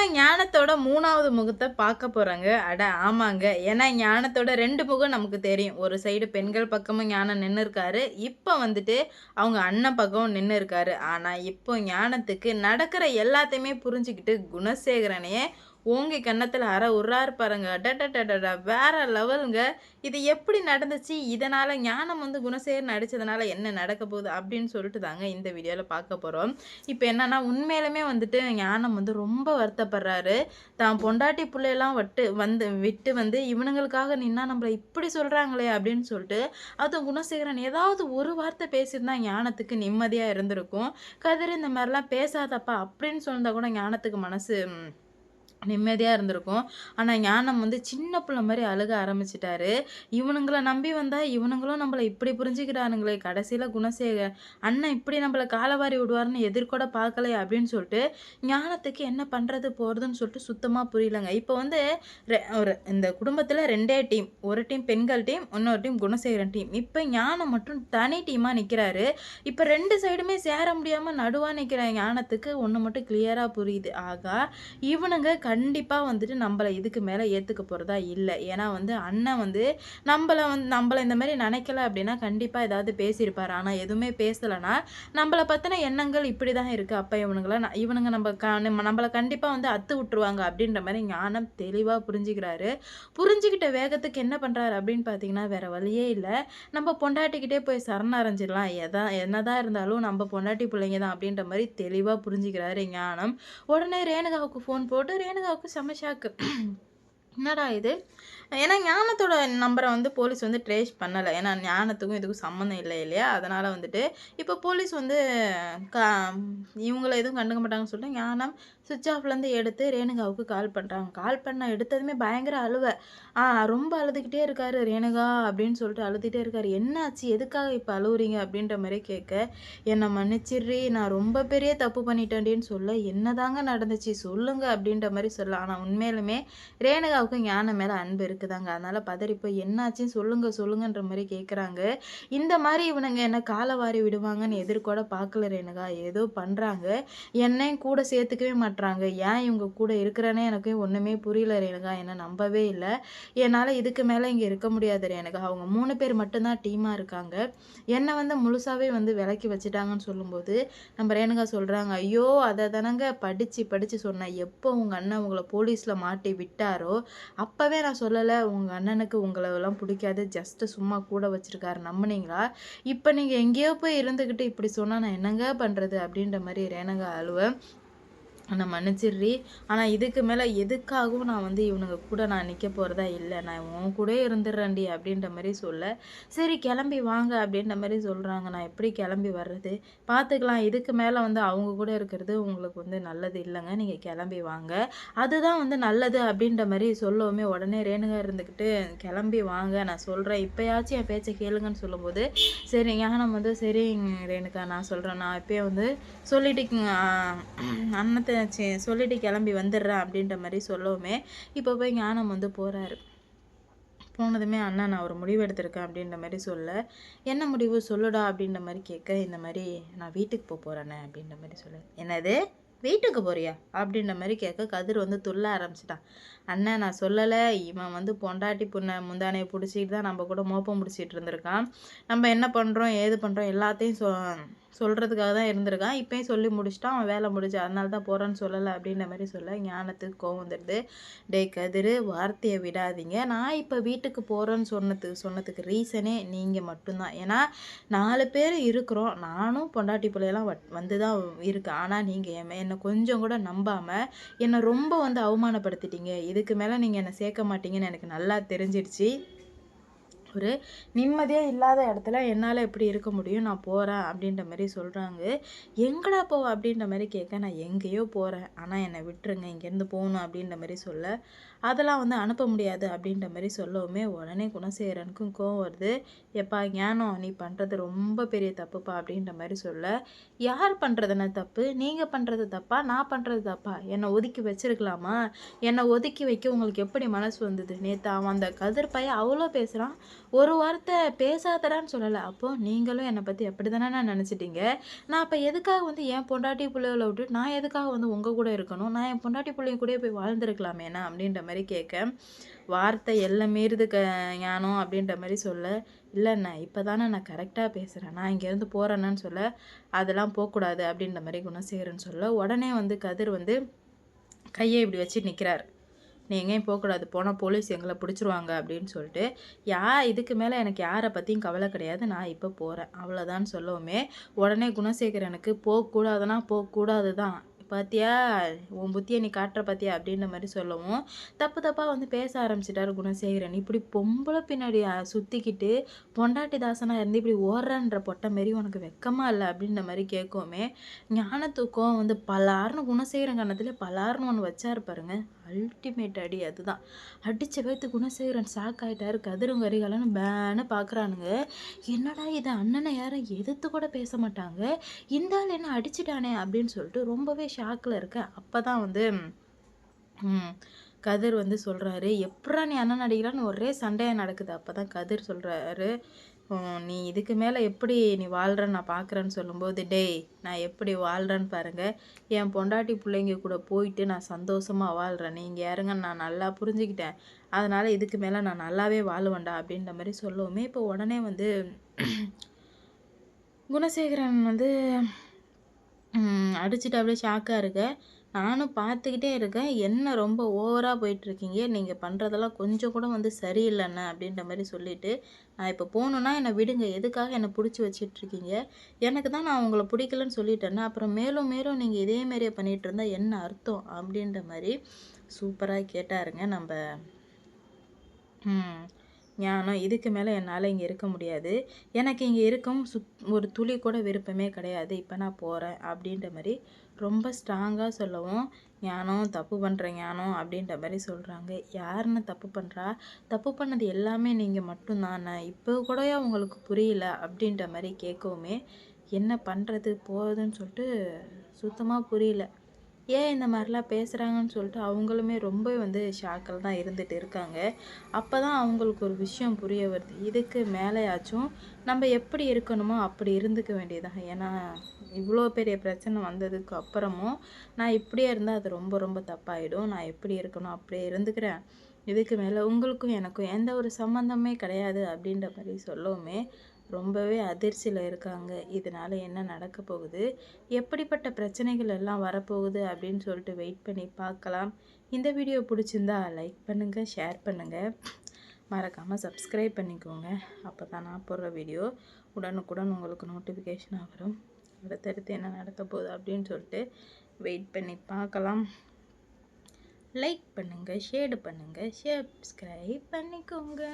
நம்ம ஞானத்தோட மூணாவது முகத்தை பார்க்க போகிறாங்க அட ஆமாங்க. ஏன்னா ஞானத்தோட ரெண்டு முகம் நமக்கு தெரியும். ஒரு சைடு பெண்கள் பக்கமும் ஞானம் நின்று இருக்காரு இப்போ வந்துட்டு அவங்க அண்ணன் பக்கம் நின்று இருக்காரு ஆனால் இப்போ ஞானத்துக்கு நடக்கிற எல்லாத்தையுமே புரிஞ்சுக்கிட்டு குணசேகரனையே ஓங்கி கன்னத்தில் அற உர்றாரு பாருங்க. டடடடடா வேற லெவலுங்க. இது எப்படி நடந்துச்சு? இதனால் ஞானம் வந்து குணசேகர் நடித்ததுனால என்ன நடக்க போகுது அப்படின்னு சொல்லிட்டு தாங்க இந்த வீடியோவில் பார்க்க போகிறோம் இப்போ என்னன்னா உண்மையிலுமே வந்துட்டு ஞானம் வந்து ரொம்ப வருத்தப்படுறாரு. தான் பொண்டாட்டி பிள்ளையெல்லாம் வட்டு வந்து விட்டு வந்து இவனுங்களுக்காக நின்னா நம்மளை இப்படி சொல்கிறாங்களே அப்படின்னு சொல்லிட்டு அது குணசேகரன் ஏதாவது ஒரு வார்த்தை பேசியிருந்தா ஞானத்துக்கு நிம்மதியாக இருந்திருக்கும். கதிர் இந்த மாதிரிலாம் பேசாதப்பா அப்படின்னு சொன்னால் கூட ஞானத்துக்கு மனசு நிம்மதியாக இருந்திருக்கும். ஆனால் ஞானம் வந்து சின்ன பிள்ளை மாதிரி அழுக ஆரம்பிச்சிட்டாரு. இவனுங்களை நம்பி வந்தால் இவனுங்களும் நம்மளை இப்படி புரிஞ்சுக்கிறானுங்களே கடைசியில் குணசேகர் அண்ணன் இப்படி நம்மளை காலவாரி விடுவாருன்னு எதிர்கூட பார்க்கலையே அப்படின்னு சொல்லிட்டு ஞானத்துக்கு என்ன பண்ணுறது போகிறதுன்னு சொல்லிட்டு சுத்தமாக புரியலங்க. இப்போ வந்து ரெ- ஒரு இந்த குடும்பத்தில் ரெண்டே டீம். ஒரு டீம் பெண்கள் டீம் இன்னொரு டீம் குணசேகரன் டீம். இப்போ ஞானம் மட்டும் தனி டீமாக நிற்கிறாரு இப்போ ரெண்டு சைடுமே சேர முடியாமல் நடுவாக நிற்கிற ஞானத்துக்கு ஒன்று மட்டும் கிளியராக புரியுது. ஆகா இவனுங்க கண்டிப்பாக வந்துட்டு நம்மளை இதுக்கு மேலே ஏற்றுக்க போகிறதா இல்லை. ஏன்னா வந்து அண்ணன் வந்து நம்மளை வந்து நம்மளை இந்த மாதிரி நினைக்கல அப்படின்னா கண்டிப்பாக ஏதாவது பேசியிருப்பார். ஆனால் எதுவுமே பேசலைன்னா நம்மளை பற்றின எண்ணங்கள் இப்படி தான் இருக்குது அப்போ இவனுங்களை இவனுங்க நம்ம க நம்ம- நம்மளை கண்டிப்பாக வந்து அத்து விட்டுருவாங்க அப்படின்ற மாதிரி ஞானம் தெளிவாக புரிஞ்சுக்கிறாரு. புரிஞ்சுக்கிட்ட வேகத்துக்கு என்ன பண்ணுறாரு அப்படின்னு பார்த்தீங்கன்னா வேற வழியே இல்லை. நம்ம பொண்டாட்டிக்கிட்டே போய் சரணடைஞ்சிடலாம் எதா என்னதான் இருந்தாலும் நம்ம பொண்டாட்டி பிள்ளைங்க தான் அப்படின்ற மாதிரி தெளிவாக புரிஞ்சுக்கிறாரு ஞானம். உடனே ரேணுகாவுக்கு ஃபோன் போட்டு ரேணுகாவுக்கு செம ஷாக்கு என்னடா இது? ஏன்னா ஞானத்தோட நம்பரை வந்து போலீஸ் வந்து ட்ரேஸ் பண்ணலை. ஏன்னா ஞானத்துக்கும் இதுக்கும் சம்மந்தம் இல்லை இல்லையா? அதனால் வந்துட்டு இப்போ போலீஸ் வந்து கா இவங்கள எதுவும் கண்டுக்க மாட்டாங்கன்னு சொல்லிட்டு ஞானம் சுவிட்ச் ஆஃப்லேருந்து எடுத்து ரேணுகாவுக்கு கால் பண்ணுறாங்க கால் பண்ண எடுத்ததுமே பயங்கர அழுவ. ஆ ரொம்ப அழுதுகிட்டே இருக்காரு ரேணுகா அப்படின்னு சொல்லிட்டு அழுதுகிட்டே இருக்காரு. என்னாச்சு? எதுக்காக இப்போ அழுவுறீங்க? அப்படின்ற மாதிரி கேட்க என்னை மன்னிச்சிடுறி. நான் ரொம்ப பெரிய தப்பு பண்ணிட்டேன்டின்னு சொல்ல என்னதாங்க நடந்துச்சு? சொல்லுங்க. அப்படின்ற மாதிரி சொல்ல. ஆனால் உண்மையிலுமே ரேணுகாவுக்கு ஞானம் மேலே அன்பு இருக்குதாங்க. அதனால் பதறிப்போ போய் என்னாச்சுன்னு சொல்லுங்க சொல்லுங்கன்ற மாதிரி கேட்குறாங்க இந்த மாதிரி இவனுங்க என்ன காலை வாரி விடுவாங்கன்னு எதிர்கூட பார்க்கல ரேணுகா. ஏதோ பண்ணுறாங்க என்னையும் கூட சேர்த்துக்கவே பண்ணுறாங்க ஏன் இவங்க கூட இருக்கிறனே எனக்கு ஒன்றுமே புரியல ரேணுகா. என்ன நம்பவே இல்லை. என்னால் இதுக்கு மேலே இங்கே இருக்க முடியாது ரேணுகா. அவங்க மூணு பேர் மட்டும்தான் டீமாக இருக்காங்க. என்னை வந்து முழுசாவே வந்து விலக்கி வச்சுட்டாங்கன்னு சொல்லும்போது நம்ம ரேணுகா சொல்கிறாங்க ஐயோ அதை தானங்க படித்து படித்து சொன்னேன். எப்போ உங்கள் அண்ணன் உங்களை போலீஸில் மாட்டி விட்டாரோ அப்போவே நான் சொல்லலை உங்கள் அண்ணனுக்கு உங்களை பிடிக்காது. ஜஸ்ட்டு சும்மா கூட வச்சுருக்காரு. நம்புனீங்களா? இப்போ நீங்கள் எங்கேயோ போய் இருந்துக்கிட்டு இப்படி சொன்னால் நான் என்னங்க பண்ணுறது அப்படின்ற மாதிரி ரேணுகா அழுவேன் நான் மன்னிச்சிடுறி. ஆனால் இதுக்கு மேலே எதுக்காகவும் நான் வந்து இவனுங்க கூட நான் நிற்க போகிறதா இல்லை. நான் உன் கூட இருந்துடுறேன்டி அப்படின்ற மாதிரி சொல்ல. சரி கிளம்பி வாங்க அப்படின்ற மாதிரி சொல்கிறாங்க நான் எப்படி கிளம்பி வர்றது? பார்த்துக்கலாம் இதுக்கு மேலே வந்து அவங்க கூட இருக்கிறது உங்களுக்கு வந்து நல்லது இல்லைங்க. நீங்கள் கிளம்பி வாங்க. அதுதான் வந்து நல்லது அப்படின்ற மாதிரி சொல்லவுமே உடனே ரேணுகா இருந்துக்கிட்டு கிளம்பி வாங்க. நான் சொல்கிறேன் இப்போயாச்சும் என் பேச்சை கேளுங்கன்னு சொல்லும்போது சரி ஞானம் வந்து சரி ரேணுகா நான் சொல்கிறேன் நான் இப்போயே வந்து சொல்லிட்டு அண்ணத்தை சி- சொல்லிட்டு கிளம்பி வந்துடுறேன் அப்படின்ற மாதிரி சொல்லவுமே இப்போ போய் ஞானம் வந்து போகிறாரு போனதுமே அண்ணா நான் ஒரு முடிவு எடுத்திருக்கேன் அப்படின்ற மாதிரி சொல்ல என்ன முடிவு? சொல்லுடா அப்படின்ற மாதிரி கேட்க இந்த மாதிரி நான் வீட்டுக்கு போக போகிறேனே அப்படின்ற மாதிரி சொல்ல. என்னது? வீட்டுக்கு போறியா? அப்படின்ற மாதிரி கேட்க கதிர் வந்து துள்ள ஆரம்பிச்சிட்டான். அண்ணன் நான் சொல்லலை. இவன் வந்து பொண்டாட்டி புண்ணை முந்தானையை பிடிச்சிட்டு தான் நம்ம கூட மோப்பம் பிடிச்சிட்டு இருந்திருக்கான். நம்ம என்ன பண்ணுறோம் ஏது பண்ணுறோம் எல்லாத்தையும் சொ சொல்கிறதுக்காக தான் இருந்திருக்கான். இப்போயும் சொல்லி முடிச்சுட்டான். அவன் வேலை முடிச்சு அதனால தான் போகிறேன்னு சொல்லலை அப்படின்ற மாதிரி சொல்ல ஞானத்துக்கு கோவம் வந்துடுது. டே கதிர் வார்த்தையை விடாதீங்க. நான் இப்போ வீட்டுக்கு போகிறேன்னு சொன்னதுக்கு சொன்னதுக்கு ரீசனே நீங்கள் மட்டும்தான். ஏன்னா நாலு பேர் இருக்கிறோம். நானும் பொண்டாட்டி பிள்ளையெல்லாம் வட் வந்து தான் இருக்கேன் ஆனால் நீங்கள் என்னை கொஞ்சம் கூட நம்பாமல் என்னை ரொம்ப வந்து அவமானப்படுத்திட்டீங்க. இதுக்கு மேலே நீங்கள் என்னை சேர்க்க மாட்டீங்கன்னு எனக்கு நல்லா தெரிஞ்சிடுச்சு. ஒரு நிம்மதியாக இல்லாத இடத்துல என்னால் எப்படி இருக்க முடியும்? நான் போகிறேன் அப்படின்ற மாதிரி சொல்கிறாங்க எங்கடா போவ அப்படின்ற மாதிரி கேட்க நான் எங்கேயோ போகிறேன் ஆனால் என்னை விட்டுருங்க. இங்கேருந்து போகணும் அப்படின்ற மாதிரி சொல்ல. அதெல்லாம் வந்து அனுப்ப முடியாது அப்படின்ற மாதிரி சொல்லவுமே உடனே குணசேகரனுக்கும் கோவம் வருது. எப்பா ஞானம் நீ பண்ணுறது ரொம்ப பெரிய தப்புப்பா அப்படின்ற மாதிரி சொல்ல. யார் பண்ணுறதுன தப்பு? நீங்கள் பண்ணுறது தப்பா? நான் பண்ணுறது தப்பா? என்னை ஒதுக்கி வச்சிருக்கலாமா? என்னை ஒதுக்கி வைக்க உங்களுக்கு எப்படி மனசு வந்தது? நேற்று அவன் அந்த கதிர் பையன் அவ்வளோ பேசுகிறான் ஒரு வார்த்தை பேசாதடான்னு சொல்லலை. அப்போது நீங்களும் என்னை பற்றி அப்படி தானே நான் நினச்சிட்டீங்க? நான் அப்போ எதுக்காக வந்து என் பொண்டாட்டி பிள்ளைகளை விட்டு நான் எதுக்காக வந்து உங்கள் கூட இருக்கணும்? நான் என் பொண்டாட்டி பிள்ளைங்க கூட போய் வாழ்ந்துருக்கலாமேண்ணா அப்படின்ற மாதிரி கேட்க. வார்த்தை எல்லாம் மீறுது க ஞானம் அப்படின்ற மாதிரி சொல்ல. இல்லைண்ணா இப்போ தானே நான் கரெக்டாக பேசுகிறேன் நான் இங்கேருந்து போகிறேன்னு சொல்ல. அதெல்லாம் போகக்கூடாது அப்படின்ற மாதிரி குணசேகரன் சொல்ல. உடனே வந்து கதிர் வந்து கையை இப்படி வச்சு நிற்கிறார் நீ எங்கேயும் போகக்கூடாது. போனால் போலீஸ் எங்களை பிடிச்சிருவாங்க அப்படின்னு சொல்லிட்டு யா இதுக்கு மேலே எனக்கு யாரை பற்றியும் கவலை கிடையாது. நான் இப்போ போகிறேன் அவ்வளோதான் சொல்லவுமே உடனே குணசேகரனுக்கு போகக்கூடாதுன்னா போகக்கூடாது தான் பார்த்தியா உன் புத்தியை நீ காட்டுற பார்த்தியா அப்படின்ற மாதிரி சொல்லவும் தப்பு தப்பாக வந்து பேச ஆரம்பிச்சிட்டாரு குணசேகரன். இப்படி பொம்பளை பின்னாடி சுற்றிக்கிட்டு பொண்டாட்டி தாசனாக இருந்து இப்படி ஓடுறன்ற பொட்டை மாரி உனக்கு வெக்கமாக இல்லை? அப்படின்ற மாதிரி கேட்கவுமே ஞான தூக்கம் வந்து பலார்னு குணசேகரன் கண்ணத்துல பலார்னு ஒன்று வச்சாரு இருப்பாருங்க அல்டிமேட் அடி அதுதான். அடித்த வைத்து குணசேகரன் ஷாக் ஆகிட்டார் கதிரும் கரிகாலன்னு பேனு பார்க்குறானுங்க என்னடா இது? அண்ணனை யாரும் எதிர்த்து கூட பேச மாட்டாங்க. இந்த ஆள் என்ன அடிச்சிட்டானே அப்படின்னு சொல்லிட்டு ரொம்பவே ஷாக்கில் இருக்கேன் அப்போ தான் வந்து கதிர் வந்து சொல்கிறாரு எப்படா நீ அண்ணன் நடிக்கிறான்னு ஒரே சண்டையாக நடக்குது. அப்போ தான் கதிர் சொல்கிறாரு நீ இதுக்கு மேலே எப்படி நீ வாழ்கிறன்னு நான் பார்க்குறேன்னு சொல்லும்போது டேய் நான் எப்படி வாழ்கிறேன்னு பாருங்கள் என் பொண்டாட்டி பிள்ளைங்க கூட போயிட்டு நான் சந்தோஷமாக வாழ்கிறேன் நீங்கள் யாருங்க? நான் நல்லா புரிஞ்சுக்கிட்டேன். அதனால் இதுக்கு மேலே நான் நல்லாவே வாழுவேண்டா அப்படின்ற மாதிரி சொல்லவுமே இப்போ உடனே வந்து குணசேகரன் வந்து அடிச்சுட்டு அப்படியே ஷாக்காக இருக்க. நானும் பார்த்துக்கிட்டே இருக்கேன். என்ன ரொம்ப ஓவராக போயிட்டுருக்கீங்க? நீங்கள் பண்ணுறதெல்லாம் கொஞ்சம் கூட வந்து சரியில்லைண்ணே அப்படின்ற மாதிரி சொல்லிவிட்டு நான் இப்போ போகணுன்னா என்னை விடுங்க. எதுக்காக என்னை பிடிச்சி வச்சிட்ருக்கீங்க எனக்கு தான் நான் உங்களை பிடிக்கலன்னு சொல்லிட்டேன்னா அப்புறம் மேலும் மேலும் நீங்கள் இதே மாதிரியே பண்ணிகிட்டு இருந்தால் என்ன அர்த்தம்? அப்படின்ற மாதிரி சூப்பராக கேட்டாருங்க நம்ம ஞானம் இதுக்கு மேலே என்னால் இங்கே இருக்க முடியாது. எனக்கு இங்கே இருக்கும் சுத் ஒரு துளி கூட விருப்பமே கிடையாது. இப்போ நான் போகிறேன் அப்படின்ற மாதிரி ரொம்ப ஸ்ட்ராங்காக சொல்லவும் ஞானம் தப்பு பண்ணுற ஞானம் அப்படின்ற மாதிரி சொல்கிறாங்க யாருன்னு தப்பு பண்ணுறா தப்பு பண்ணது எல்லாமே நீங்கள் மட்டும்தானே? இப்போ கூட உங்களுக்கு புரியல அப்படின்ற மாதிரி கேட்கவுமே என்ன பண்ணுறது போகுதுன்னு சொல்லிட்டு சுத்தமாக புரியல. ஏன் இந்த மாதிரிலாம் பேசுகிறாங்கன்னு சொல்லிட்டு அவங்களுமே ரொம்ப வந்து ஷாக்கில் தான் இருந்துகிட்டு இருக்காங்க. அப்போ தான் அவங்களுக்கு ஒரு விஷயம் புரிய வருது. இதுக்கு மேலேயாச்சும் நம்ம எப்படி இருக்கணுமோ அப்படி இருந்துக்க வேண்டியதாக ஏன்னா இவ்வளோ பெரிய பிரச்சனை வந்ததுக்கு அப்புறமும் நான் இப்படியே இருந்தால் அது ரொம்ப ரொம்ப தப்பாயிடும். நான் எப்படி இருக்கணும் அப்படியே இருந்துக்கிறேன். இதுக்கு மேலே உங்களுக்கும் எனக்கும் எந்த ஒரு சம்மந்தமே கிடையாது அப்படின்ற மாதிரி சொல்லவுமே ரொம்பவே அதிர்ச்சியில் இருக்காங்க. இதனால் என்ன நடக்க போகுது? எப்படிப்பட்ட பிரச்சனைகள் எல்லாம் வரப்போகுது அப்படின்னு சொல்லிட்டு வெயிட் பண்ணி பார்க்கலாம். இந்த வீடியோ பிடிச்சிருந்தா லைக் பண்ணுங்கள் ஷேர் பண்ணுங்கள் மறக்காமல் சப்ஸ்கிரைப் பண்ணிக்கோங்க. அப்போ தான் நான் போடுற வீடியோ உடனுக்குடன் உங்களுக்கு நோட்டிஃபிகேஷனாக வரும் அடுத்தடுத்து என்ன நடக்க போகுது அப்படின்னு சொல்லிட்டு வெயிட் பண்ணி பார்க்கலாம். லைக் பண்ணுங்கள் ஷேடு பண்ணுங்கள் சப்ஸ்கிரைப் பண்ணிக்கோங்க.